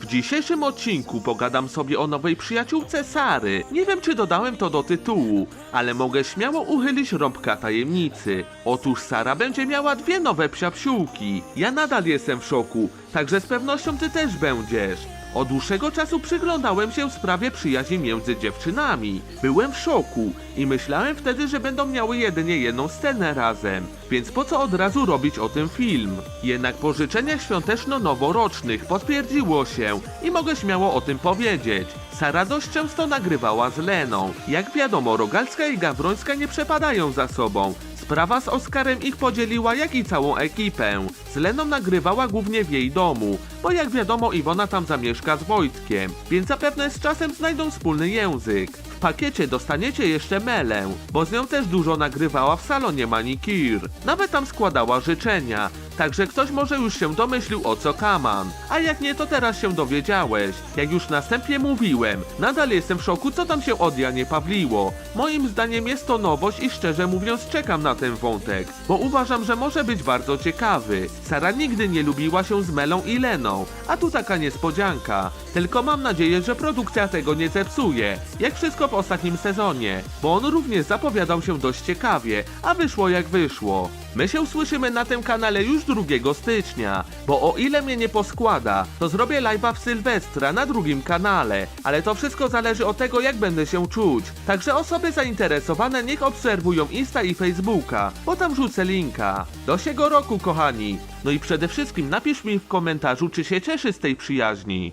W dzisiejszym odcinku pogadam sobie o nowej przyjaciółce Sary. Nie wiem, czy dodałem to do tytułu, ale mogę śmiało uchylić rąbka tajemnicy. Otóż Sara będzie miała dwie nowe psiapsiółki. Ja nadal jestem w szoku, także z pewnością ty też będziesz. Od dłuższego czasu przyglądałem się sprawie przyjaźni między dziewczynami. Byłem w szoku i myślałem wtedy, że będą miały jedynie jedną scenę razem, więc po co od razu robić o tym film? Jednak po życzeniach świąteczno-noworocznych potwierdziło się i mogę śmiało o tym powiedzieć. Sara dość często nagrywała z Leną. Jak wiadomo, Rogalska i Gawrońska nie przepadają za sobą. Sprawa z Oskarem ich podzieliła, jak i całą ekipę. Z Leną nagrywała głównie w jej domu, bo jak wiadomo Iwona tam zamieszka z Wojtkiem, więc zapewne z czasem znajdą wspólny język. W pakiecie dostaniecie jeszcze Melę, bo z nią też dużo nagrywała w salonie manikir. Nawet tam składała życzenia, także ktoś może już się domyślił o co kaman. A jak nie, to teraz się dowiedziałeś. Jak już następnie mówiłem, nadal jestem w szoku, co tam się od Janie Pawliło. Moim zdaniem jest to nowość i szczerze mówiąc czekam na ten wątek, bo uważam, że może być bardzo ciekawy. Sara nigdy nie lubiła się z Melą i Leną, a tu taka niespodzianka. Tylko mam nadzieję, że produkcja tego nie zepsuje, jak wszystko w ostatnim sezonie, bo on również zapowiadał się dość ciekawie, a wyszło jak wyszło. My się słyszymy na tym kanale już 2 stycznia, bo o ile mnie nie poskłada, to zrobię live'a w Sylwestra na drugim kanale, ale to wszystko zależy od tego, jak będę się czuć. Także osoby zainteresowane niech obserwują Insta i Facebooka, bo tam rzucę linka. Do siego roku, kochani. No i przede wszystkim napisz mi w komentarzu, czy się cieszy z tej przyjaźni.